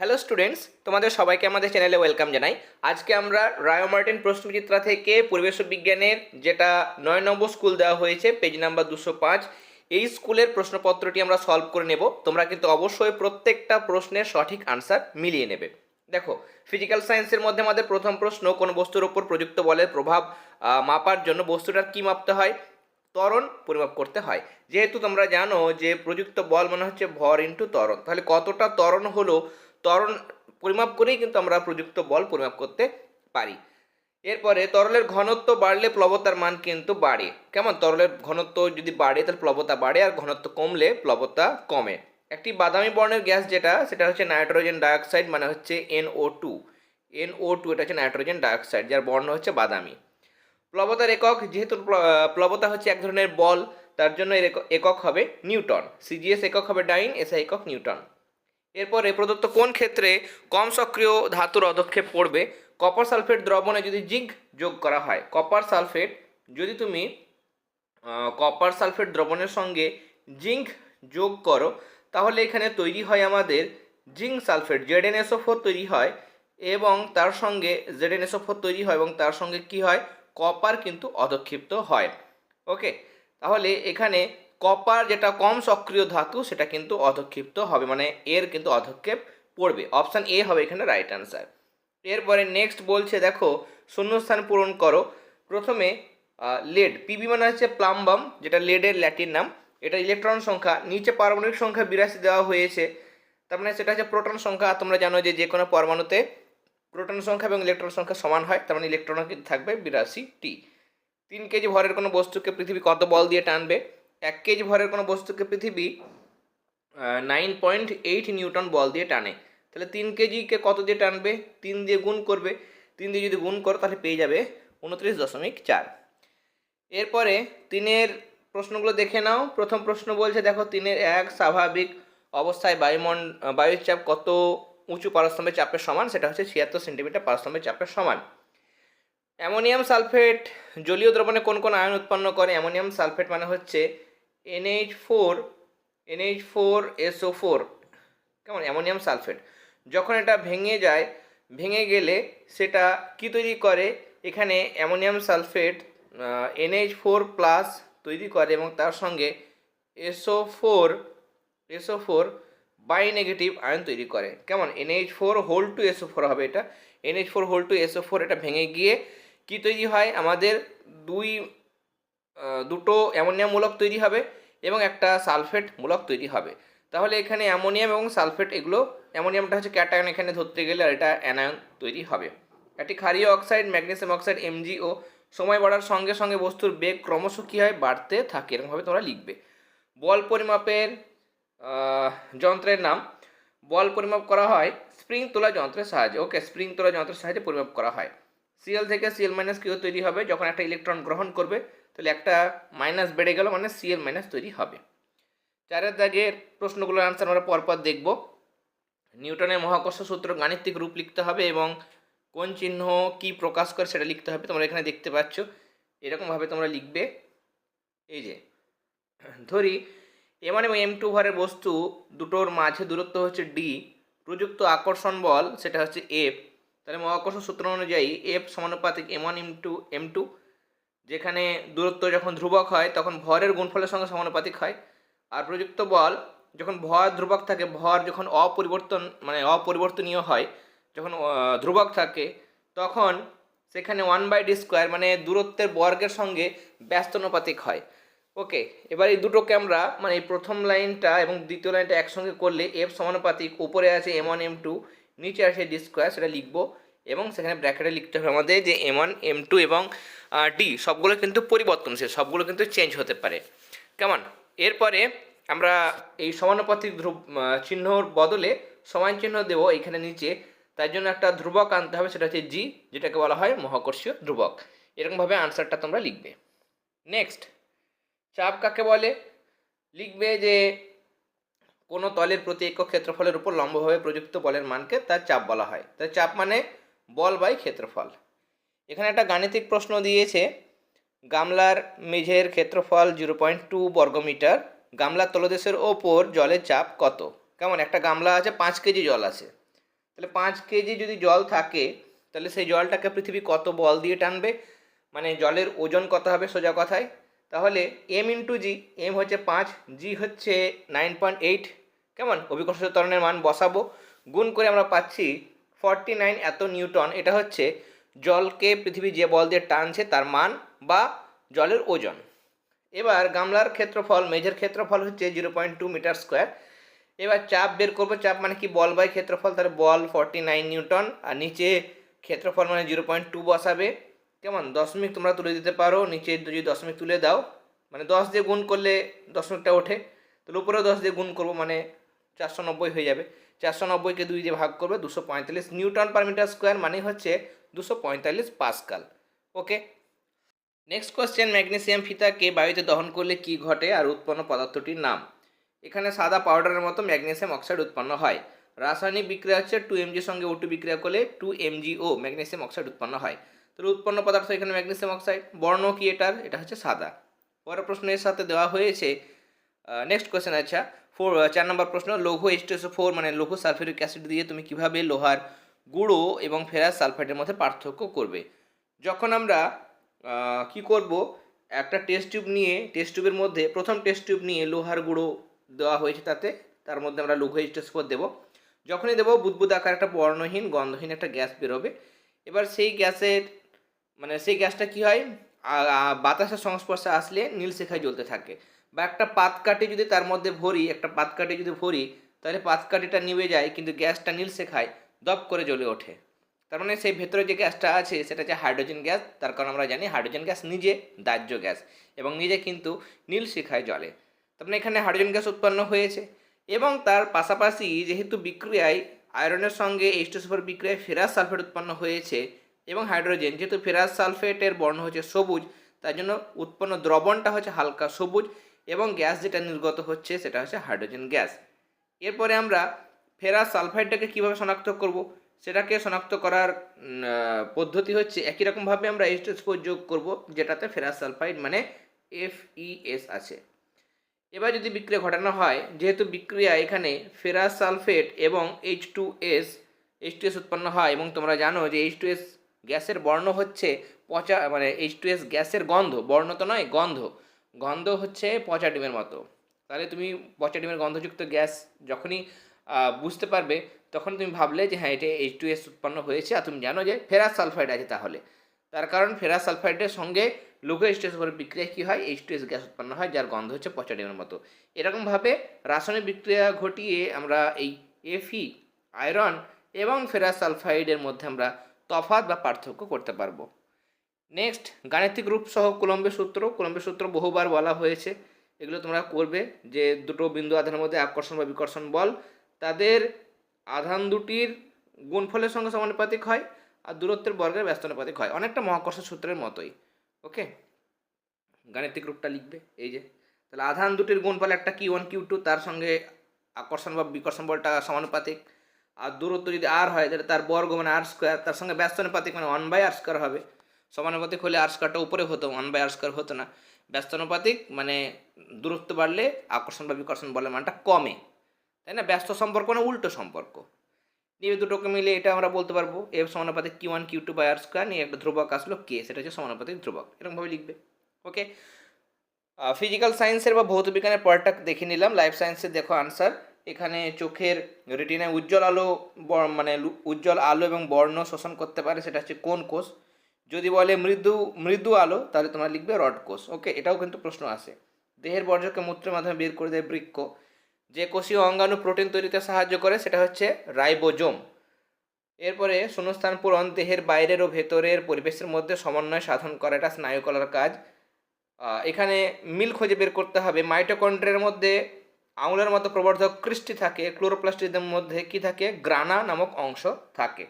Hello students তোমাদের সবাইকে আমাদের চ্যানেলে ওয়েলকাম জানাই। আজকে আমরা রায় মার্টিন প্রশ্নচিত্রা থেকে পরিবেশ বিজ্ঞানের যেটা নয় নম্বর স্কুল দেওয়া হয়েছে পেজ নাম্বার দুশো পাঁচ, এই স্কুলের প্রশ্নপত্রটি আমরা সলভ করে নেব। তোমরা কিন্তু অবশ্যই প্রত্যেকটা প্রশ্নের সঠিক আনসার মিলিয়ে নেবে। দেখো ফিজিক্যাল সায়েন্সের মধ্যে আমাদের প্রথম প্রশ্ন, কোন বস্তুর ওপর প্রযুক্ত বলের প্রভাব মাপার জন্য বস্তুটার কী মাপতে হয়? ত্বরণ পরিমাপ করতে হয়। যেহেতু তোমরা জানো যে প্রযুক্ত বল মানে হচ্ছে ভর ইন্টু ত্বরণ, তাহলে কতটা ত্বরণ হলো ত্বরণ পরিমাপ করেই কিন্তু আমরা প্রযুক্ত বল পরিমাপ করতে পারি। এরপরে তরলের ঘনত্ব বাড়লে প্লবতার মান কিন্তু বাড়ে। কেমন? তরলের ঘনত্ব যদি বাড়ে, তাহলে প্লবতা বাড়ে, আর ঘনত্ব কমলে প্লবতা কমে। একটি বাদামি বর্ণের গ্যাস যেটা, সেটা হচ্ছে নাইট্রোজেন ডাইঅক্সাইড মানে হচ্ছে এনও টু এনও টু এটা হচ্ছে নাইট্রোজেন ডাইঅক্সাইড, যার বর্ণ হচ্ছে বাদামি। প্লবতার একক, যেহেতু প্ল- প্লবতা হচ্ছে এক ধরনের বল, তার জন্য এর একক হবে নিউটন। সিজিএস একক হবে ডাইন এসআই একক নিউটন। এরপরে প্রদত্ত কোন ক্ষেত্রে কম সক্রিয় ধাতুর অধক্ষেপ পড়বে কপার সালফেট দ্রবণে যদি জিঙ্ক যোগ করা হয় কপার সালফেট যদি তুমি কপার সালফেট দ্রবণের সঙ্গে জিঙ্ক যোগ করো, তাহলে এখানে তৈরি হয় আমাদের জিঙ্ক সালফেট জেডএনএসও ফোর তৈরি হয় এবং তার সঙ্গে জেডএনএসও ফোর তৈরি হয় এবং তার সঙ্গে কি হয়? কপার কিন্তু অধক্ষিপ্ত হয়। ওকে তাহলে এখানে কপার যেটা কম সক্রিয় ধাতু, সেটা কিন্তু অধক্ষিপ্ত হবে মানে এর কিন্তু অধক্ষেপ পড়বে। অপশান এ হবে এখানে রাইট অ্যান্সার এরপরে নেক্সট বলছে, দেখো, শূন্যস্থান পূরণ করো। প্রথমে লেড পিবি মানে হচ্ছে প্লাম্বাম যেটা লেডের ল্যাটিন নাম। এটা ইলেকট্রন সংখ্যা, নিচে পারমাণবিক সংখ্যা বিরাশি দেওয়া হয়েছে। তার মানে সেটা হচ্ছে প্রোটন সংখ্যা। তোমরা জানো যে যে কোনো পরমাণুতে প্রোটন সংখ্যা এবং ইলেকট্রন সংখ্যা সমান হয়, তার মানে ইলেকট্রন কিন্তু থাকবে বিরাশি টি তিন কেজি ভরের কোনো বস্তুকে পৃথিবী কত বল দিয়ে টানবে? এক কেজি ভরের কোনো বস্তুকে পৃথিবী নাইন পয়েন্ট এইট নিউটন বল দিয়ে টানে। তাহলে তিন কেজিকে কত দিয়ে টানবে? তিন দিয়ে গুণ করবে। তিন দিয়ে যদি গুণ করো, তাহলে পেয়ে যাবে উনত্রিশ দশমিক চার। এরপরে তিনের প্রশ্নগুলো দেখে নাও। প্রথম প্রশ্ন বলছে, দেখো তিনের এক স্বাভাবিক অবস্থায় বায়ুমন বায়ুর চাপ কত উঁচু পারস্তম্ভের চাপের সমান? সেটা হচ্ছে ছিয়াত্তর সেন্টিমিটার পারস্তম্ভের চাপের সমান। অ্যামোনিয়াম সালফেট জলীয় দ্রবণে কোন কোন আয়ন উৎপন্ন করে? অ্যামোনিয়াম সালফেট মানে হচ্ছে NH four NH four SO four কেমন? Ammonium sulphate. যখন এটা ভেঙে যায়, ভেঙে গেলে সেটা কি তৈরি করে? এখানে ammonium sulphate NH four plus তৈরি করে এবং তার সঙ্গে SO four SO four by negative ion তৈরি করে। কেমন? NH four whole two SO four হবে এটা। NH four whole two SO four এটা ভেঙে গিয়ে কি তৈরি হয়? আমাদের দুই দুটো অ্যামোনিয়াম মূলক তৈরি হবে এবং একটা সালফেট মূলক তৈরি হবে। তাহলে এখানে অ্যামোনিয়াম এবং সালফেট এগুলো, অ্যামোনিয়ামটা হচ্ছে ক্যাটায়ন, এখানে ধরতে গেলে আর এটা অ্যানায়ন তৈরি হবে। একটি ক্ষারীয় অক্সাইড, ম্যাগনেসিয়াম অক্সাইড এমজিও সময় বাড়ার সঙ্গে সঙ্গে বস্তুর বেগ ক্রমশ কী হয় বাড়তে থাকে, এরকমভাবে তোমরা লিখবে। বল পরিমাপের যন্ত্রের নাম। বল পরিমাপ করা হয় স্প্রিং তোলা যন্ত্রের সাহায্যে। ওকে, স্প্রিং তোলা যন্ত্রের সাহায্যে পরিমাপ করা হয়। সিএল থেকে সিএল মাইনাস কিউ তৈরি হবে যখন একটা ইলেকট্রন গ্রহণ করবে। তাহলে একটা মাইনাস বেড়ে গেল মানে সিএল মাইনাস তৈরি হবে। চারের দাগের প্রশ্নগুলোর আনসার আমরা পরপর দেখব। নিউটনের মহাকর্ষ সূত্র গাণিতিক রূপ লিখতে হবে এবং কোন চিহ্ন কি প্রকাশ করে সেটা লিখতে হবে, তোমরা এখানে দেখতে পাচ্ছ। এরকমভাবে তোমরা লিখবে। এই যে, ধরি এম ওয়ান এবং এম টু ভরের বস্তু দুটোর মাঝে দূরত্ব হচ্ছে ডি প্রযুক্ত আকর্ষণ বল সেটা হচ্ছে এফ তাহলে মহাকর্ষ সূত্র অনুযায়ী এফ সমানুপাতিক M one M two M two যেখানে দূরত্ব যখন ধ্রুবক হয়, তখন ভরের গুণফলের সঙ্গে সমানুপাতিক হয়। আর প্রযুক্ত বল, যখন ভর ধ্রুবক থাকে, ভর যখন অপরিবর্তন মানে অপরিবর্তনীয় হয়, যখন ধ্রুবক থাকে, তখন সেখানে ওয়ান বাই ডি স্কোয়ার মানে দূরত্বের বর্গের সঙ্গে ব্যস্তানুপাতিক হয়। ওকে এবার এই দুটোকে আমরা মানে এই প্রথম লাইনটা এবং দ্বিতীয় লাইনটা একসঙ্গে করলে এফ সমানুপাতিক, উপরে আছে এম ওয়ান এম টু নিচে আছে ডি স্কোয়ার সেটা লিখব। এবং সেখানে ব্র্যাকেটে লিখতে হবে আমাদের যে এম ওয়ান এম টু এবং ডি সবগুলো কিন্তু পরিবর্তনশীল, সবগুলো কিন্তু চেঞ্জ হতে পারে। কেমন? এরপরে আমরা এই সমানুপাতিক ধ্রুব চিহ্নর বদলে সমান চিহ্ন দেবো এখানে নিচে। তার জন্য একটা ধ্রুবক আনতে হবে, সেটা হচ্ছে জি যেটাকে বলা হয় মহাকর্ষীয় ধ্রুবক। এরকমভাবে আনসারটা তোমরা লিখবে। নেক্সট চাপ কাকে বলে? লিখবে যে কোনো তলের প্রতি একক ক্ষেত্রফলের উপর লম্বভাবে প্রযুক্ত বলের মানকে তার চাপ বলা হয়। তার চাপ মানে বল বাই ক্ষেত্রফল। এখানে একটা গাণিতিক প্রশ্ন দিয়েছে, গামলার মেঝের ক্ষেত্রফল জিরো পয়েন্ট টু বর্গমিটার, গামলার তলদেশের ওপর জলের চাপ কত? কেমন? একটা গামলা আছে, পাঁচ কেজি জল আছে। তাহলে পাঁচ কেজি যদি জল থাকে, তাহলে সেই জলটাকে পৃথিবী কত বল দিয়ে টানবে? মানে জলের ওজন কত হবে সোজা কথায়? তাহলে এম ইন্টু জি এম হচ্ছে পাঁচ জি হচ্ছে নাইন পয়েন্ট এইট কেমন? অভিকর্ষ ত্বরণের মান বসাবো। গুণ করে আমরা পাচ্ছি ফর্টি নাইন এত নিউটন, এটা হচ্ছে জলকে পৃথিবী যে বল দিয়ে টানছে তার মান বা জলের ওজন। এবার গামলার ক্ষেত্রফল, মেঝের ক্ষেত্রফল হচ্ছে zero point two metre square. এবার চাপ বের করব, চাপ মানে কি? বল বাই ক্ষেত্রফল, তাহলে বল ফর্টি নাইন নিউটন, আর নিচে ক্ষেত্রফল মানে জিরো পয়েন্ট টু বসাবে। কেমন? দশমিক তোমরা তুলে দিতে পারো, নিচে যদি দশমিক তুলে দাও মানে দশ দিয়ে গুণ করলে দশমিকটা ওঠে, তাহলে উপরেও দশ দিয়ে গুণ করব মানে চারশো নব্বই হয়ে যাবে। চারশো নব্বইকে দুই দিয়ে ভাগ করবে দুশো পঁয়তাল্লিশ নিউটন পার মিটার স্কোয়ার মানে হচ্ছে দুশো পঁয়তাল্লিশ pascal. Okay? Next question, magnesium ফিতাকে বায়ুতে দহন করলে কি ঘটে আর উৎপন্ন পদার্থটির নাম? এখানে সাদা পাউডারের মতো ম্যাগনেসিয়াম অক্সাইড উৎপন্ন হয়। রাসায়নিক বিক্রিয়া হচ্ছে টু এমজির সঙ্গে ওটু বিক্রিয়া করলে টু এমজিও ম্যাগনেসিয়াম অক্সাইড উৎপন্ন হয়। তাহলে উৎপন্ন পদার্থ এখানে ম্যাগনেসিয়াম অক্সাইড, বর্ণ কি এটার? এটা হচ্ছে সাদা। পরের প্রশ্নের সাথে দেওয়া হয়েছে নেক্সট কোয়েশ্চেন আচ্ছা। ফোর চার নম্বর প্রশ্ন, লৌহ এইচটিএসও ফোর মানে লৌহ সালফেরিক অ্যাসিড দিয়ে তুমি কীভাবে লোহার গুঁড়ো এবং ফেরাস সালফাইডের মধ্যে পার্থক্য করবে? যখন আমরা কি করব? একটা টেস্ট টিউব নিয়ে টেস্ট টিউবের মধ্যে, প্রথম টেস্ট টিউব নিয়ে লোহার গুঁড়ো দেওয়া হয়েছে তাতে, তার মধ্যে আমরা লৌহ এইচটিএস ফোর দেবো। যখনই দেবো, বুদবুদ আকার একটা বর্ণহীন, গন্ধহীন একটা গ্যাস বেরোবে। এবার সেই গ্যাসের মানে সেই গ্যাসটা কি হয়? বাতাসের সংস্পর্শে আসলে নীল শেখায় জ্বলতে থাকে। বা একটা পাতকাঠি যদি তার মধ্যে ভরি, একটা পাতকাঠি যদি ভরি, তাহলে পাতকাঠিটা নিভে যায়, কিন্তু গ্যাসটা নীল শেখায় দপ করে জ্বলে ওঠে। তার মানে সেই ভেতরে যে গ্যাসটা আছে, সেটা হচ্ছে হাইড্রোজেন গ্যাস, তার কারণ আমরা জানি হাইড্রোজেন গ্যাস নিজে দাহ্য গ্যাস এবং নিজে কিন্তু নীল শিখায় জ্বলে তার মানে এখানে হাইড্রোজেন গ্যাস উৎপন্ন হয়েছে এবং তার পাশাপাশি যেহেতু বিক্রিয়ায় আয়রনের সঙ্গে এইচটোসফোর বিক্রিয়ায় ফেরাস সালফেট উৎপন্ন হয়েছে এবং হাইড্রোজেন, যেহেতু ফেরাস সালফেটের বর্ণ হচ্ছে সবুজ, তার জন্য উৎপন্ন দ্রবণটা হচ্ছে হালকা সবুজ এবং গ্যাস যেটা নির্গত হচ্ছে সেটা হচ্ছে হাইড্রোজেন গ্যাস। এরপরে আমরা ফেরাস সালফাইডটাকে কীভাবে শনাক্ত করব? সেটাকে শনাক্ত করার পদ্ধতি হচ্ছে একই রকমভাবে আমরা এইচ ফোর যোগ করব, যেটাতে ফেরাস সালফাইড মানে এফ এস আছে। এবার যদি বিক্রিয়া ঘটানো হয়, যেহেতু বিক্রিয়া এখানে ফেরাস সালফেট এবং H two S H two S উৎপন্ন হয় এবং তোমরা জানো যে এইচ টু এস গ্যাসের বর্ণ হচ্ছে পচা মানে এইচ টু এস গ্যাসের গন্ধ, বর্ণ তো নয়, গন্ধ। গন্ধ হচ্ছে পচা ডিমের মতো। তাহলে তুমি পচা ডিমের গন্ধযুক্ত গ্যাস যখনই বুঝতে পারবে, তখন তুমি ভাবলে যে হ্যাঁ এটা এইচ টু এস উৎপন্ন হয়েছে আর তুমি জানো যে ফেরাস সালফাইড আছে তাহলে। তার কারণ ফেরাস সালফাইডের সঙ্গে লঘু স্টেজ উপরে বিক্রিয়া কী হয়? এইচ টু এস গ্যাস উৎপন্ন হয় যার গন্ধ হচ্ছে পচা ডিমের মতো। এরকমভাবে রাসায়নিক বিক্রিয়া ঘটিয়ে আমরা এই এফি আয়রন এবং ফেরাস সালফাইডের মধ্যে আমরা তফাৎ বা পার্থক্য করতে পারব। নেক্সট গাণিতিক রূপ সহ কুলম্বের সূত্র। কুলম্বের সূত্র বহুবার বলা হয়েছে। এগুলো তোমরা করবে যে দুটো বিন্দু আধানের মধ্যে আকর্ষণ বা বিকর্ষণ বল। তাদের আধান দুটির গুণফলের সঙ্গে সমানুপাতিক হয় আর দূরত্বের বর্গের ব্যস্তানুপাতিক হয়। অনেকটা মহাকর্ষ সূত্রের মতোই। ওকে গাণিতিক রূপটা লিখবে। এই যে, তাহলে আধান দুটির গুণফল একটা কিউ ওয়ান কিউ টু তার সঙ্গে আকর্ষণ বা বিকর্ষণ বলটা সমানুপাতিক। আর দূরত্ব যদি আর হয়, তাহলে তার বর্গ মানে আর স্কোয়ার তার সঙ্গে ব্যস্তানুপাতিক মানে ওয়ান বাই আর স্কোয়ার হবে। সমানুপাতিক হলে আর স্কোয়ারটা উপরে হতো ওয়ান বাই আর স্কোয়ার হতো না। ব্যস্তানুপাতিক মানে দূরত্ব বাড়লে আকর্ষণ বা বিকর্ষণ বলের মানটা কমে। তাই না? ব্যস্ত সম্পর্ক মানে উল্টো সম্পর্ক। নিয়ে দুটোকে মিলে এটা আমরা বলতে পারব এফ সমানুপাতিক Q one Q two by R square নিয়ে একটা ধ্রুবক আসলো কে সেটা হচ্ছে সমানুপাতিক ধ্রুবক। এরকমভাবে লিখবে। ওকে ফিজিক্যাল সায়েন্সের বা ভৌত বিজ্ঞানের পরেরটা দেখে নিলাম। লাইফ সায়েন্সের দেখো আনসার এখানে চোখের রেটিনায় উজ্জ্বল আলো মানে উজ্জ্বল আলো এবং বর্ণ শোষণ করতে পারে, সেটা হচ্ছে কোন কোষ? যদি বলে মৃদু মৃদু আলো, তাহলে তোমরা লিখবে রড কোষ। ওকে, এটাও কিন্তু প্রশ্ন আসে দেহের বর্জ্যকে মূত্রের মাধ্যমে বের করে দেয় বৃক্ক যে কোষীয় অঙ্গাণু প্রোটিন তৈরিতে সাহায্য করে, সেটা হচ্ছে রাইবোজোম। এরপরে শূন্যস্থান পূরণ, দেহের বাইরের ও ভেতরের পরিবেশের মধ্যে সমন্বয় সাধন করা, এটা স্নায়ুকলার কাজ। এখানে মিল খুঁজে বের করতে হবে। মাইটোকন্ড্রিয়ার মধ্যে আঙুলের মতো প্রবর্ধক কৃষ্টি থাকে, ক্লোরোপ্লাস্টিদের মধ্যে কি থাকে? গ্রানা নামক অংশ থাকে।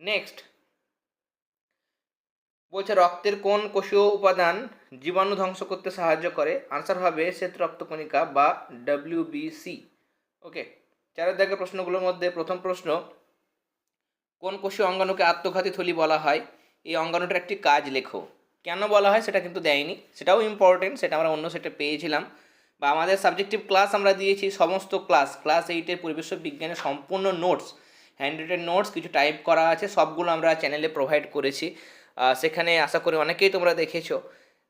নেক্সট বলছে, রক্তের কোন কোষীয় উপাদান জীবাণু ধ্বংস করতে সাহায্য করে? আনসার হবে শ্বেত রক্তকণিকা বা ডব্লিউবিসি ওকে চারের দাগের প্রশ্নগুলোর মধ্যে প্রথম প্রশ্ন, কোন কোষীয় অঙ্গাণুকে আত্মঘাতী থলি বলা হয়? এই অঙ্গাণুটার একটি কাজ লেখো। কেন বলা হয় সেটা কিন্তু দেয়নি। সেটাও ইম্পর্টেন্ট সেটা আমরা অন্য সেটে পেয়েছিলাম। বা আমাদের সাবজেক্টিভ ক্লাস আমরা দিয়েছি, সমস্ত ক্লাস ক্লাস এইটের পরিবেশ বিজ্ঞানের সম্পূর্ণ নোটস হ্যান্ড রিটেন নোটস কিছু টাইপ করা আছে, সবগুলো আমরা চ্যানেলে প্রোভাইড করেছি। সেখানে আশা করি অনেকেই তোমরা দেখেছ।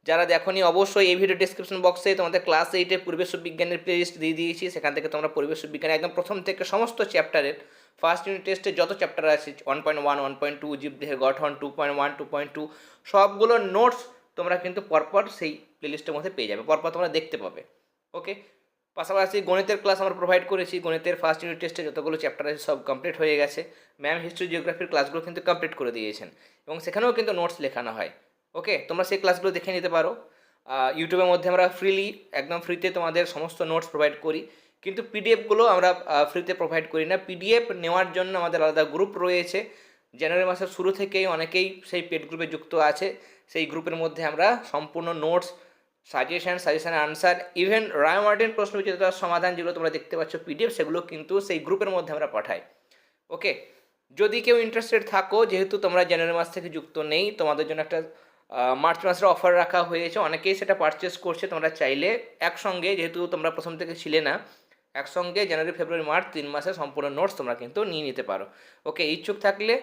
যারা দেখোনি, অবশ্যই এই ভিডিও ডিসক্রিপশন বক্সে তোমাদের ক্লাস এইটের পরিবেশ বিজ্ঞানের প্লেলিস্ট দিয়ে দিয়েছি। সেখান থেকে তোমরা পরিবেশ বিজ্ঞানের একদম প্রথম থেকে সমস্ত চ্যাপ্টারের ফার্স্ট ইউনিট টেস্টে যত চ্যাপ্টার আছে one point one one point two জীবদেহের গঠন two point one two point two সবগুলো নোটস তোমরা কিন্তু পরপর সেই প্লেলিস্টের মধ্যে পেয়ে যাবে, পরপর তোমরা দেখতে পাবে। ওকে পাশাপাশি গণিতের ক্লাস আমরা প্রোভাইড করেছি। গণিতের ফার্স্ট ইউনিট টেস্টে যতগুলো চ্যাপ্টার আছে সব কমপ্লিট হয়ে গেছে। ম্যাম হিস্ট্রি জিওগ্রাফির ক্লাসগুলো কিন্তু কমপ্লিট করে দিয়েছেন। এবং সেখানেও কিন্তু নোটস লেখানো হয়। ওকে তোমরা সেই ক্লাসগুলো দেখে নিতে পারো। ইউটিউবের মধ্যে আমরা ফ্রিলি একদম ফ্রিতে তোমাদের সমস্ত নোটস প্রোভাইড করি। কিন্তু পিডিএফগুলো আমরা ফ্রিতে প্রোভাইড করি না। পিডিএফ নেওয়ার জন্য আমাদের আলাদা গ্রুপ রয়েছে। জানুয়ারি মাসের শুরু থেকেই অনেকেই সেই পেড গ্রুপে যুক্ত আছে। সেই গ্রুপের মধ্যে আমরা সম্পূর্ণ notes suggestion suggestion answer even Ray Martin প্রশ্ন বিচিত্রার সমাধান যেগুলো তোমরা দেখতে পাচ্ছ পিডিএফ সেগুলো কিন্তু সেই গ্রুপের মধ্যে আমরা পাঠাই। ওকে যদি কেউ ইন্টারেস্টেড থাকো, যেহেতু তোমরা জানুয়ারি মাস থেকে যুক্ত নেই, তোমাদের জন্য একটা মার্চ মাসের অফার রাখা হয়েছে। অনেকেই সেটা পারচেস করছে, তোমরা চাইলে একসঙ্গে, যেহেতু তোমরা প্রথম থেকে ছিলে না, একসঙ্গে জানুয়ারি ফেব্রুয়ারি মার্চ তিন মাসের সম্পূর্ণ নোটস তোমরা কিন্তু নিয়ে নিতে পারো। ওকে ইচ্ছুক থাকলে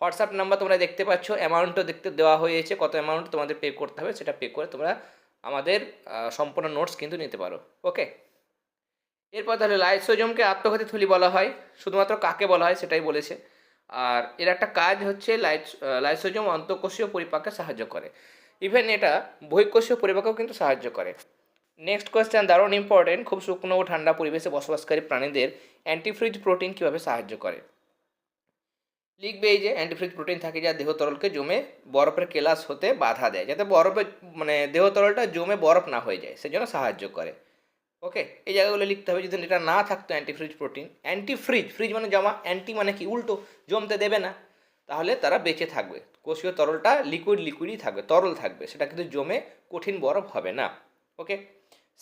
হোয়াটসঅ্যাপ নাম্বার তোমরা দেখতে পাচ্ছ অ্যামাউন্টও দেখতে দেওয়া হয়েছে, কত অ্যামাউন্ট তোমাদের পে করতে হবে, সেটা পে করে তোমরা আমাদের সম্পূর্ণ নোটস কিন্তু নিতে পারো ওকে এরপর তাহলে লাইসোজমকে আত্মঘাতী থলি বলা হয়, শুধুমাত্র কাকে বলা হয় সেটাই বলেছে। আর এর একটা কাজ হচ্ছে লাইস লাইসোজম অন্তঃকোষীয় পরিপাকে সাহায্য করে। ইভেন এটা বহিঃকোষীয় পরিপাকেও কিন্তু সাহায্য করে। নেক্সট কোয়েশ্চেন দারুণ ইম্পর্টেন্ট খুব শুকনো ও ঠান্ডা পরিবেশে বসবাসকারী প্রাণীদের অ্যান্টিফ্রিজ প্রোটিন কীভাবে সাহায্য করে? লিখবে এই যে অ্যান্টিফ্রিজ প্রোটিন থাকে যা দেহ তরলকে জমে বরফের কেলাস হতে বাধা দেয়, যাতে বরফে মানে দেহ তরলটা জমে বরফ না হয়ে যায়, সেজন্য সাহায্য করে। ওকে? এই জায়গাগুলো লিখতে হবে, যদি এটা না থাকতো অ্যান্টিফ্রিজ প্রোটিন। অ্যান্টিফ্রিজ, ফ্রিজ মানে জমা, অ্যান্টি মানে কি? উল্টো, জমতে দেবে না। তাহলে তারা বেঁচে থাকবে। কোষীয় তরলটা লিকুইড লিকুইডই থাকবে, তরল থাকবে, সেটা কিন্তু জমে কঠিন বরফ হবে না। ওকে?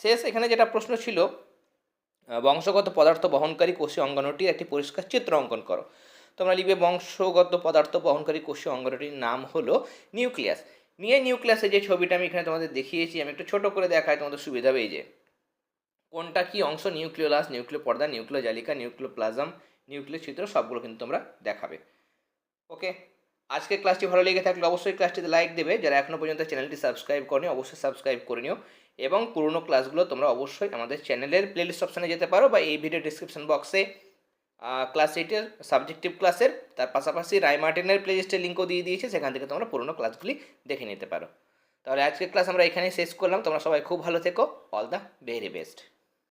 শেষ, এখানে যেটা প্রশ্ন ছিল বংশগত পদার্থ বহনকারী কোষীয় অঙ্গাণুটির একটি পরিষ্কার চিত্র অঙ্কন করো। তোমরা লিখবে বংশগত পদার্থ বহনকারী কোষীয় অঙ্গটির নাম হলো নিউক্লিয়াস। নিয়ে নিউক্লিয়াসের যে ছবিটা আমি এখানে তোমাদের দেখিয়েছি, আমি একটু ছোট করে দেখাই, তোমাদের সুবিধা হবে এই যে কোনটা কি অংশ? নিউক্লিওলাস নিউক্লিয় পর্দা নিউক্লিয় জালিকা নিউক্লিয় প্লাজম নিউক্লিয় চিত্র সবগুলো কিন্তু তোমরা দেখাবে। ওকে? আজকে ক্লাসটি ভালো লেগে থাকলে অবশ্যই ক্লাসটিতে লাইক দেবে। যারা এখনও পর্যন্ত চ্যানেলটি সাবস্ক্রাইব করনি, অবশ্যই সাবস্ক্রাইব করে নিও। এবং পুরনো ক্লাসগুলো তোমরা অবশ্যই আমাদের চ্যানেলের প্লেলিস্ট অপশানে যেতে পারো বা এই ভিডিও ডিসক্রিপশন বক্সে ক্লাস এইটের সাবজেক্টিভ ক্লাসের তার পাশাপাশি রায় মার্টিনের প্লেলিস্টের লিঙ্কও দিয়ে দিয়েছে, সেখান থেকে তোমরা পুরনো ক্লাসগুলি দেখে নিতে পারো। তাহলে আজকের ক্লাস আমরা এখানেই শেষ করলাম, তোমরা সবাই খুব ভালো থেকো অল দ্য ভেরি বেস্ট